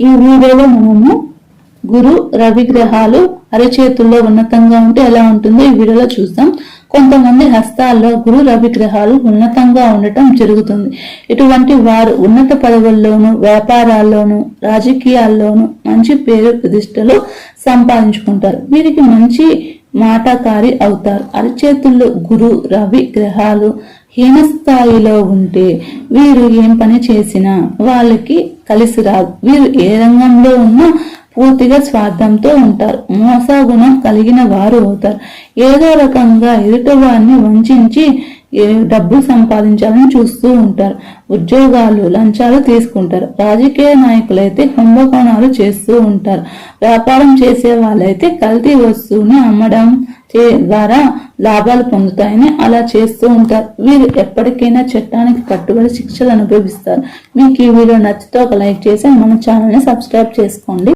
ఈ వీడియోలో మనము గురు రవి గ్రహాలు అరచేతుల్లో ఉన్నతంగా ఉంటే ఎలా ఉంటుందో ఈ వీడియోలో చూస్తాం కొంతమంది హస్తాల్లో గురు రవి గ్రహాలు ఉన్నతంగా ఉండటం జరుగుతుంది. ఇటువంటి వారు ఉన్నత పదవుల్లోనూ వ్యాపారాల్లోనూ రాజకీయాల్లోనూ మంచి పేరు ప్రతిష్టలు సంపాదించుకుంటారు. వీరికి మంచి మాటకారి అవుతారు. అరచేతుల్లో గురు రవి గ్రహాలు హీన స్థాయిలో ఉంటే వీరు ఏం పని చేసినా వాళ్ళకి కలిసి రాదు వీరు ఏ రంగంలో ఉన్నా పూర్తిగా స్వార్థంతో ఉంటారు. మోసగుణం కలిగిన వారు అవుతారు. ఏదో రకంగా ఎదుటివారిని వంచి ఏ డబ్బు సంపాదించాలని చూస్తూ ఉంటారు. ఉద్యోగాలు లంచాలు తీసుకుంటారు. రాజకీయ నాయకులైతే కుంభకోణాలు చేస్తూ ఉంటారు. వ్యాపారం చేసే వాళ్ళైతే కల్తీ వస్తువుని అమ్మడం ద్వారా లాభాలు పొందుతాయని అలా చేస్తూ ఉంటారు. వీరు ఎప్పటికైనా చట్టానికి కట్టుబడి శిక్షలు అనుభవిస్తారు. మీకు ఈ వీడియో నచ్చితే ఒక లైక్ చేసి మన ఛానల్ని సబ్స్క్రైబ్ చేసుకోండి.